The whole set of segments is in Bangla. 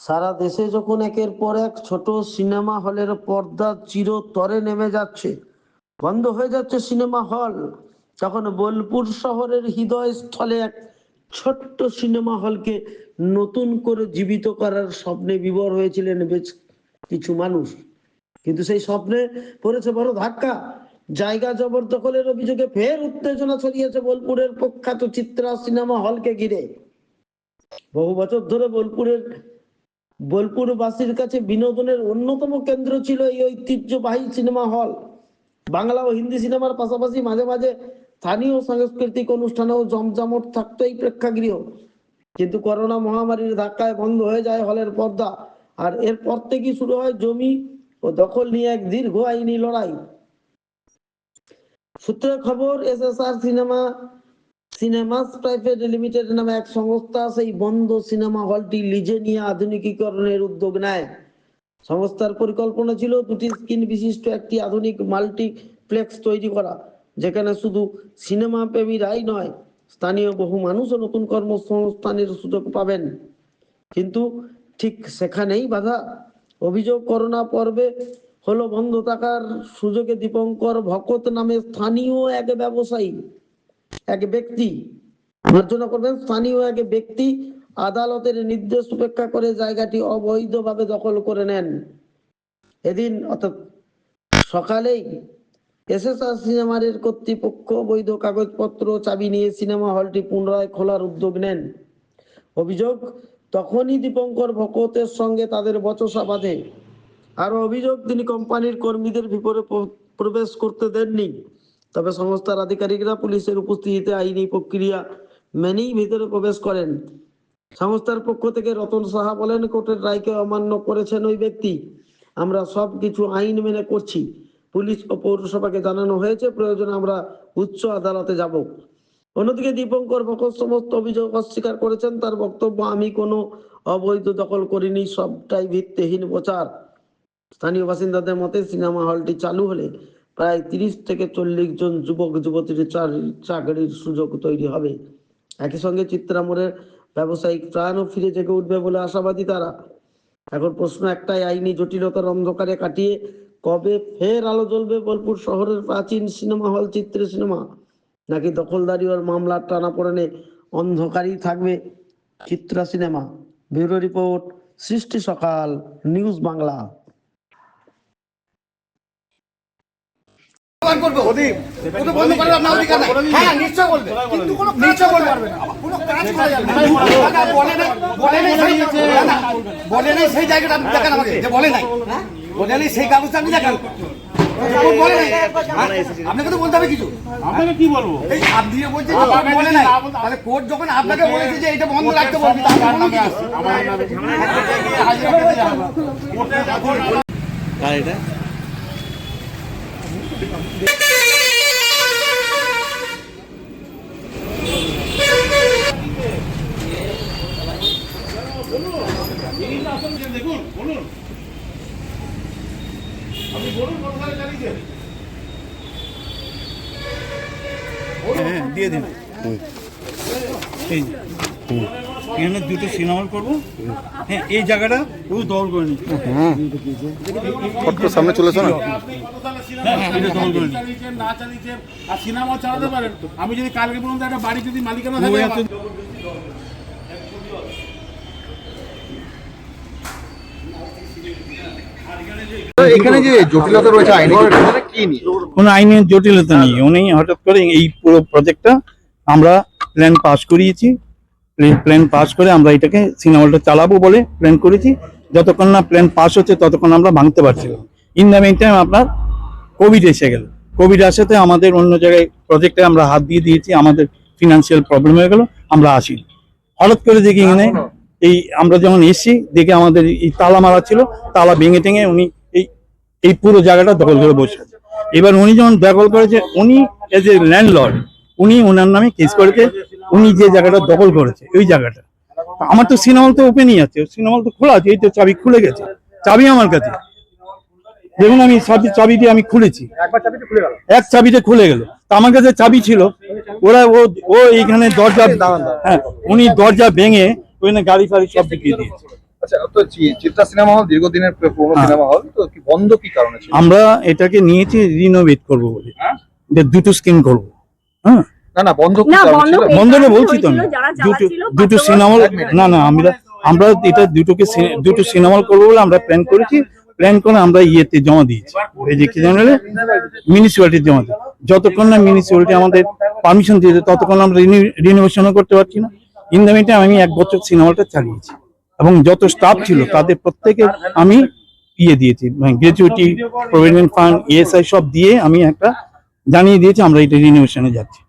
সারা দেশে যখন একের পর এক ছোট সিনেমা হলের পর্দা চিরতরে নেমে যাচ্ছে, বন্ধ হয়ে যাচ্ছে সিনেমা হল। তখন বোলপুর শহরের হৃদয় স্থলে এক ছোট্ট সিনেমা হলকে নতুন করে জীবিত করার স্বপ্নে বিবর হয়েছিলেন বেশ কিছু মানুষ। কিন্তু সেই স্বপ্নে পড়েছে বড় ধাক্কা। জায়গা জবরদখলের অভিযোগে ফের উত্তেজনা ছড়িয়েছে বোলপুরের প্রখ্যাত চিত্রা সিনেমা হলকে ঘিরে। বহু বছর ধরে বোলপুরের বোলপুরবাসীর কাছে বিনোদনের অন্যতম কেন্দ্র ছিল এই ঐতিহ্যবাহী সিনেমা হল। বাংলা ও হিন্দি সিনেমার পাশাপাশি মাঝে মাঝে স্থানীয় সাংস্কৃতিক অনুষ্ঠানেও জমজমট থাকতো এই প্রেক্ষাগৃহ। কিন্তু করোনা মহামারীর ধাক্কায় বন্ধ হয়ে যায় হলের পর্দা। আর এরপর থেকেই শুরু হয় জমি ও দখল নিয়ে এক দীর্ঘ আইনি লড়াই। সূত্রের খবর, SSR cinema cinemas private limited নামে এক সংস্থা সেই বন্ধ সিনেমা হলটি লিজে নিয়ে আধুনিকীকরণের উদ্যোগ নেয়। সংস্থার পরিকল্পনা ছিল দুটি স্ক্রিন বিশিষ্ট একটি আধুনিক মাল্টিপ্লেক্স তৈরি করা, যেখানে শুধু সিনেমা প্রেমীরাই নয়, স্থানীয় বহু মানুষও নতুন কর্মসংস্থানের সুযোগ পাবেন। কিন্তু ঠিক সেখানেই বাধা। অভিযোগ, করোনা পর্বে হলো বন্ধ থাকার সুযোগে দীপঙ্কর ভকত নামে স্থানীয় এক ব্যবসায়ী এক ব্যক্তি মার্জনা করবেন। স্থানীয় এক ব্যক্তি আদালতের নির্দেশ উপেক্ষা করে জায়গাটি অবৈধভাবে দখল করে নেন। এদিন অর্থাৎ সকালেই এসএসআর সিনেমারের কর্তৃপক্ষ বৈধ কাগজপত্র, চাবি নিয়ে সিনেমা হলটি পুনরায় খোলার উদ্যোগ নেন। অভিযোগ, তখনই দীপঙ্কর ভকতের সঙ্গে তাদের বচসা বাঁধে। আরও অভিযোগ, তিনি কোম্পানির কর্মীদের ভিতরে প্রবেশ করতে দেননি। তবে সংস্থার আধিকারিকরা পুলিশের উপস্থিতিতে আইনি প্রক্রিয়া মেনেই ভিতরে প্রবেশ করেন। সংস্থার পক্ষ থেকে রতন সাহা বলেন, কোর্টের রায়কে অমান্য করেছেন ওই ব্যক্তি। আমরা সব কিছু আইন মেনে করছি। পুলিশ ও পৌরসভাকে জানানো হয়েছে, প্রয়োজনে আমরা উচ্চ আদালতে যাব। অন্যদিকে দীপঙ্কর ভকত সমস্ত অভিযোগ অস্বীকার করেছেন। তার বক্তব্য, আমি কোনো অবৈধ দখল করিনি, সবটাই ভিত্তিহীন প্রচার। স্থানীয় বাসিন্দাদের মতে সিনেমা হলটি চালু হলে প্রায় তিরিশ থেকে চল্লিশ জন যুবক যুবতীর চাকরির সুযোগ তৈরি হবে। একই সঙ্গে চিত্রামোড়ের ব্যবসায়িক প্রাণও ফিরে জেগে উঠবে বলে আশাবাদী তারা। এখন প্রশ্ন একটাই, আইনি জটিলতার অন্ধকারে কাটিয়ে কবে ফের আলো জ্বলবে বোলপুর শহরের প্রাচীন সিনেমা হল, চিত্রে সিনেমা? নাকি দখলদারি ওর মামলার টানা পড়েনে অন্ধকারই থাকবে চিত্রা সিনেমা? ব্যুরো রিপোর্ট, সৃষ্টি সকাল, নিউজ বাংলা। প্রমাণ করব। কোনো বন্ধ করার আপনার অধিকার নাই। হ্যাঁ, নিশ্চয় বলবে। কিন্তু কোনো কাজ করতে পারবে না। কোনো কাজ করা যাবে না। বলে নাই, বলে নাই সেই- বলে নাই সেই জায়গাটা আপনি দেখান আমাকে, যে বলে নাই। বলে নাই সেই কাগজটা আপনি দেখান। আপনাকে তো বলতে হবে কিছু আপনাকে কি বলব এই আপনি বলছেন বলে নাই তাহলে কোর্ট যখন আপনাকে বলেছে যে এটা বন্ধ রাখতে বলবি। দেখুন বলুন আপনি বলুন কোথায় চালিয়েছেন হ্যাঁ দিয়ে দিন। এই। এখানে দুটো সিনেমা করব। হ্যাঁ এই জায়গাটা পুরো দখল করে সামনে চলেছে না আপনি কত সালে সিনেমা না? আর সিনেমা চালাতে পারেন আমি যদি কালকে বলুন একটা বাড়ি যদি মালিকানা থাকে এখানে যে জটিলতা রয়েছে আইনি কোনো আইনের জটিলতা নেই। উনি হঠাৎ করে এই পুরো প্রজেক্টটা আমরা প্ল্যান পাস করিয়েছি। প্ল্যান পাস করে আমরা এটাকে সিনেমা হলটা চালাবো বলে প্ল্যান করেছি। যতক্ষণ না প্ল্যান পাস হচ্ছে ততক্ষণ আমরা ভাঙতে পারছিলাম ইন দ্য মেন টাইম আপনার কোভিড এসে গেল। কোভিড আসাতে আমাদের অন্য জায়গায় প্রজেক্টে আমরা হাত দিয়ে দিয়েছি আমাদের ফিনান্সিয়াল প্রবলেম হয়ে গেল আমরা আসি। হঠাৎ করে দেখি এখানে এই আমরা যখন এসছি দেখে আমাদের এই তালা মারা ছিল তালা ভেঙে টেঙে উনি এই এই পুরো জায়গাটা দখল করে বসে আছে। এবার উনি যখন দখল করেছে উনি এজ এ ল্যান্ডলর্ড উনি ওনার নামে কেস করেছে উনি যে জায়গাটা দখল করেছে ওই জায়গাটা। আমার তো সিনেমা তো ওপেনই আছে সিনেমা তো খোলা আছে এই তো চাবি খুলে গেছে চাবি আমার কাছে। দেখুন আমি চাবি চাবি দিয়ে আমি খুলেছি। এক চাবিতে খুলে গেল। তা আমার কাছে চাবি ছিল ওরা ও ও এইখানে দরজা হ্যাঁ উনি দরজা ভেঙে ওখানে গাড়ি ফাড়ি সব ঢুকিয়ে দিয়েছে। আচ্ছা হ্যাঁ। আমরা এটাকে নিয়েছি রিনোভেট করব বলে। যে দুটো স্কিম করব। হ্যাঁ না না বন্ধ বলছি তো আমি। দুটো সিনেমা না না আমরা আমরা এটা দুটোকে দুটো সিনেমা করব বলে আমরা প্ল্যান করেছি। প্ল্যান করে আমরা ইয়েতে জমা দিয়েছি। এই যে কি জানলে মিউনিসিপ্যালিটি জমা দিই যতক্ষণ না মিউনিসিপ্যালিটি আমাদের পারমিশন দিয়েছে ততক্ষণ আমরা রিনোভেশনও করতে পারছি না। ইন দ্য আমি এক বছর সিনেমাটা চালিয়েছি। এবং যত স্টাফ ছিল তাদের প্রত্যেকে আমি ইয়ে দিয়েছি গ্র্যাচুইটি প্রভিডেন্ট ফান্ড ইএসআই সব দিয়ে আমি একটা জানিয়ে দিয়েছে আমরা এটা রিনোভেশনে যাচ্ছি।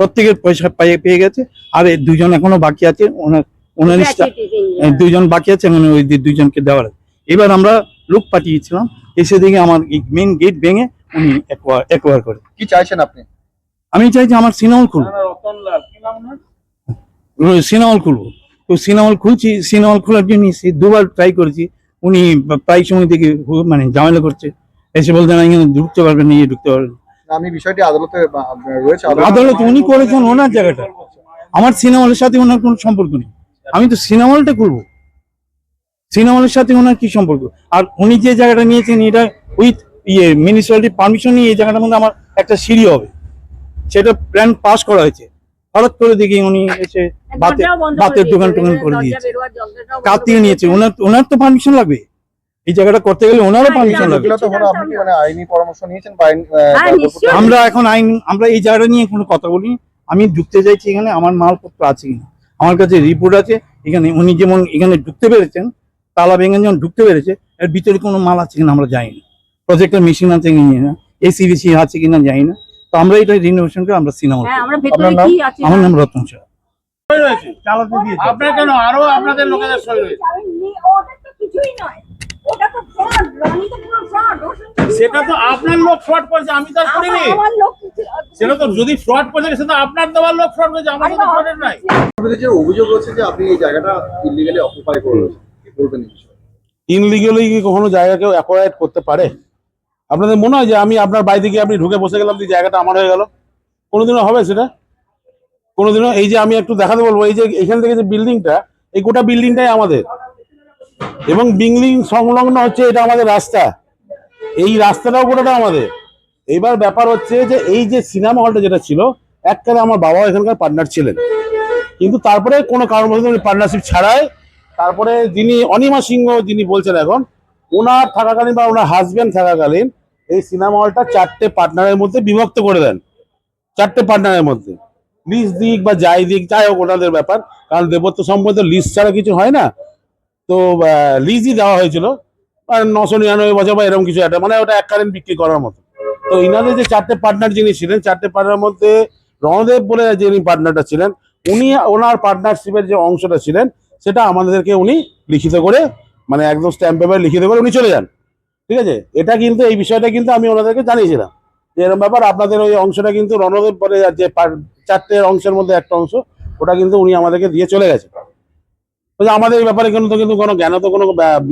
প্রত্যেকের পয়সা পেয়ে পেয়ে গেছে আর এই দুজন এখনও বাকি আছে ওনার ওনার স্টা- দুজন বাকি আছে মানে ওই দুজনকে দেওয়ার আছে। এবার আমরা লোক পাঠিয়েছিলাম এসে দেখে আমার মেন গেট ভেঙে উনি একোয়ার করে। কি চাইছেন আপনি? আমি চাই যে আমার সিনেমা খুলবো সিনেমা খুলবো। তো সিনেমা খুলছি সিনেমা খোলার জন্য দুবার ট্রাই করেছি। উনি প্রায় সময় থেকে মানে ঝামেলা করছে। এসে বলতে না এখানে ঢুকতে পারবেন না ইয়ে ঢুকতে পারবেন না, বিষয়টি আদালতে রয়েছে। আদালত উনি করেছেন ওনার জায়গাটা। আমার সিনেমা হলের সাথে ওনার কোনো সম্পর্ক নেই। আমি তো সিনেমা হলটা করব। সিনেমা হলের সাথে ওনার কি সম্পর্ক? আর উনি যে জায়গাটা নিয়েছেন এটা উইথ ইয়ে মিউনিসিপ্যালিটি পারমিশন নিয়ে এই জায়গাটার মধ্যে আমার একটা সিঁড়ি হবে। সেটা প্ল্যান পাস করা হয়েছে। হঠাৎ করে দেখি উনি এসে বাতের দোকান টোকান করে দিয়েছে। কার থেকে নিয়েছে ওনার ওনার তো পারমিশন লাগবে। এই জায়গাটা করতে গেলে ওনারও হ্যাঁ, পারমিশন লাগবে। হলো আপনি কি মানে হ্যাঁ। আমরা এখন আইন আমরা এই জায়গাটা নিয়ে কোনো কথা বলি আমি ঢুকতে চাইছি এখানে আমার মালপত্র আছে কিনা। আমার কাছে রিপোর্ট আছে। এখানে উনি যেমন এখানে ঢুকতে পেরেছেন তালা ভেঙে যেমন ঢুকতে পেরেছে এর ভিতরে কোনো মাল আছে কিনা আমরা জানি না প্রজেক্টের মেশিন আছে কিনা এসি বেসি আছে কিনা জানি না তো আমরা এটা রিনোভেশন করে আমরা সিনেমা হ্যাঁ আমার নাম? রতন শাহ আপনার কেন আরও আপনাদের লোকেদের সই রয়েছে? কিছুই নয়। সেটা তো আপনার লোক ফ্রড করেছে আমি তো করিনি। আমার সেটা তো যদি ফ্রড করে থাকে সেটা আপনার দেওয়ার লোক ফ্রড করেছে আমাদের তো ফ্রডের নাই। আপনাদের যে অভিযোগ হচ্ছে যে আপনি এই জায়গাটা ইলিগালি অকুপাই করেছেন কি বলবেন? ইনলিগালি কি কখনো জায়গা কেউ অ্যাকোয়ার করতে পারে? আপনাদের মনে হয় যে আমি আপনার বাড়িতে গিয়ে আপনি ঢুকে বসে গেলাম যে জায়গাটা আমার হয়ে গেল? কোনোদিনও হবে সেটা? কোনোদিনও এই যে আমি একটু দেখাতে বলব এই যে এখান থেকে যে বিল্ডিংটা এই গোটা বিল্ডিংটাই আমাদের। এবং বিংলিং সংলগ্ন হচ্ছে এটা আমাদের রাস্তা। এই রাস্তাটাও গোটাটা আমাদের। এইবার ব্যাপার হচ্ছে যে এই যে সিনেমা হলটা যেটা ছিল, এককালে আমার বাবাও এখানকার পার্টনার ছিলেন। কিন্তু তারপরে কোনো কারণবশত পার্টনারশিপ ছাড়াই, তারপরে যিনি অনিমা সিংহ যিনি বলছেন এখন, ওনার থাকাকালীন বা ওনার হাজবেন্ড থাকাকালীন এই সিনেমা হলটা চারটে পার্টনারের মধ্যে বিভক্ত করে দেন। চারটে পার্টনারের মধ্যে। লিজ দিক বা যাই দিক, যাই হোক ওনাদের ব্যাপার। কারণ দেবত্ব সম্পর্কে লিজ ছাড়া কিছু হয় না। তো লিজই দেওয়া হয়েছিল। আর নশো নিরানব্বই বছর বা এরকম কিছু একটা মানে ওটা এককালীন বিক্রি করার মতো। তো ইনাদের যে চারটে পার্টনার যিনি ছিলেন, চারটে পার্টনার মধ্যে রণদেব বলে যিনি পার্টনারটা ছিলেন, উনি ওনার পার্টনারশিপের যে অংশটা ছিলেন, সেটা আমাদেরকে উনি লিখিত করে মানে একদম স্ট্যাম্প পেপার লিখিত করে উনি চলে যান। ঠিক আছে? এটা কিন্তু, এই বিষয়টা কিন্তু আমি ওনাদেরকে জানিয়েছিলাম। যে এরকম ব্যাপার, আপনাদের ওই অংশটা কিন্তু রণদেব বলে যে চারটে অংশের মধ্যে একটা অংশ, ওটা কিন্তু উনি আমাদেরকে দিয়ে চলে গেছে। আমাদের এই ব্যাপারে কিন্তু কিন্তু কোনো জ্ঞান, তো কোনো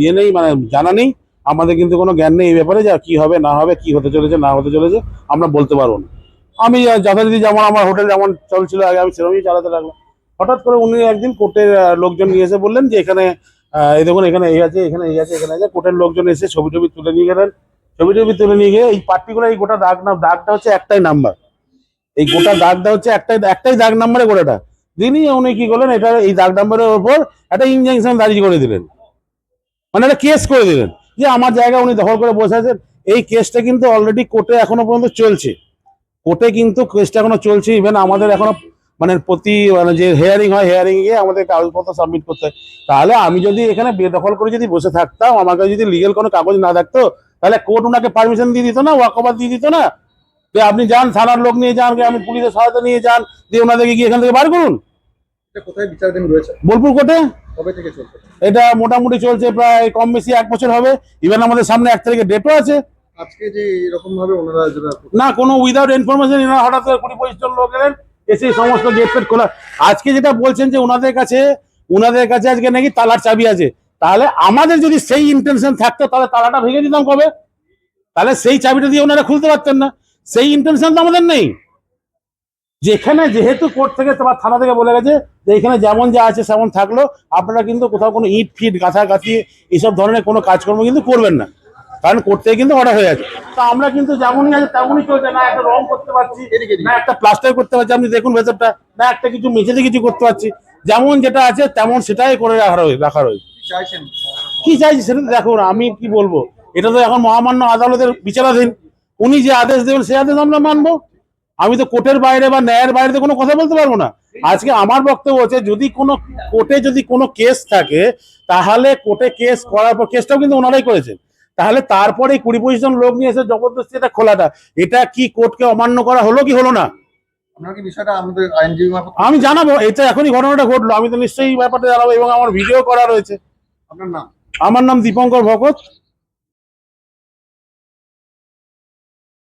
ইয়ে নেই মানে জানা নেই। আমাদের কিন্তু কোনো জ্ঞান নেই এই ব্যাপারে যে কি হবে, না হবে, কি হতে চলেছে, না হতে চলেছে, আমরা বলতে পারব না। আমি যথারীতি যেমন আমার হোটেল যেমন চলছিল, আগে আমি সেরকমই চালাতে লাগলাম। হঠাৎ করে উনি একদিন কোর্টের লোকজন নিয়ে এসে বললেন যে, এখানে এই দেখুন, এখানে এই আছে, এখানে এই আছে, এখানে আছে। কোর্টের লোকজন এসে ছবি টবি তুলে নিয়ে গেলেন। ছবি টবি তুলে নিয়ে গিয়ে এই পার্টিকুলার এই গোটা দাগ নাম দাগটা হচ্ছে একটাই নাম্বার এই গোটা দাগটা হচ্ছে একটাই একটাই দাগ নাম্বারে গোটাটা। দিনই উনি কি করলেন, এটা এই দাগ নাম্বারের ওপর একটা ইনজেকশন দাঁড়িয়ে করে দিলেন। মানে একটা কেস করে দিলেন, যে আমার জায়গা উনি দখল করে বসে আছেন। এই কেসটা কিন্তু অলরেডি কোর্টে এখনও পর্যন্ত চলছে। কোর্টে কিন্তু কেসটা এখনও চলছে ইভেন আমাদের এখনও মানে প্রতি মানে যে হেয়ারিং হয় হেয়ারিং গিয়ে আমাদের কাগজপত্র সাবমিট করতে হয়। তাহলে আমি যদি এখানে বেদখল করে যদি বসে থাকতাম, আমার কাছে যদি লিগেল কোনো কাগজ না থাকতো, তাহলে কোর্ট ওনাকে পারমিশন দিয়ে দিত না ওয়াকওভার দিয়ে দিত না? যে আপনি যান, থানার লোক নিয়ে যান আমি পুলিশের সহায়তা নিয়ে যান, দিয়ে ওনাদেরকে গিয়ে এখান থেকে বার করুন? কোথায় বিচারাধীন রয়েছে? বোলপুর কোর্টে? কবে থেকে চলছে? এটা মোটামুটি চলছে প্রায় কম বেশি এক বছর হবে। ইভেন আমাদের সামনে এক তারিখে ডেটও আছে। আজকে যে এরকম ভাবে ওনারা না কোনো উইদাউট ইনফরমেশন এনারা হঠাৎ করে কুড়ি পঁচিশ জন লোক এলেন এসে সমস্ত গেট ফেট খোলা। আজকে যেটা বলছেন যে ওনাদের কাছে ওনাদের কাছে আজকে নাকি তালার চাবি আছে। তাহলে আমাদের যদি সেই ইন্টেনশন থাকতো তাহলে তালাটা ভেঙে দিতাম কবে? তাহলে সেই চাবিটা দিয়ে ওনারা খুলতে পারতেন না। সেই ইন্টেনশন তো আমাদের নেই। যেখানে যেহেতু কোর্ট থেকে তোমার থানা থেকে বলে গেছে তো এখানে যেমন যা আছে সেমন থাকল আপনারা কিন্তু কোথাও কোনো ইট ফিট গাছাগাছি এইসব ধরনের কোনো কাজকর্ম কিন্তু করবেন না। কারণ করতে কিন্তু অর্ডার হয়ে আছে। তো আমরা কিন্তু যেমনই আছে তেমনই চলছে না একটা রং করতে পারছি। না একটা প্লাস্টার করতে পারছি আপনি দেখুন ভেতরটা না একটা কিছু মেঝেতে কিছু করতে পারছি। যেমন যেটা আছে তেমন সেটাই করে রাখা রয়েছে রাখা রয়েছে। কি চাইছেন? চাইছি সেটা তো দেখুন আমি কি বলব? এটা তো এখন মহামান্য আদালতের বিচারাধীন। উনি যে আদেশ দেবেন সেই আদেশ আমরা মানবো। আমি তো কোর্টের বাইরে বা ন্যায়ের বাইরে তো কোনো কথা বলতে পারব না। আজকে আমার বক্তব্য হচ্ছে যদি কোনো কোর্টে যদি কোনো কেস থাকে তাহলে কোর্টে কেস করার পর কেসটাও কিন্তু ওনারাই করেছেন। তাহলে তারপরে কুড়ি পঁচিশ জন লোক নিয়ে এসে জবরদস্তি এটা খোলাটা এটা কি কোর্টকে অমান্য করা হলো কি হলো না? আমি জানাব এটা এখনই ঘটনাটা ঘটলো আমি তো নিশ্চয়ই ব্যাপারটা জানাব এবং আমার ভিডিও করা রয়েছে। আপনার নাম? আমার নাম দীপঙ্কর ভগত।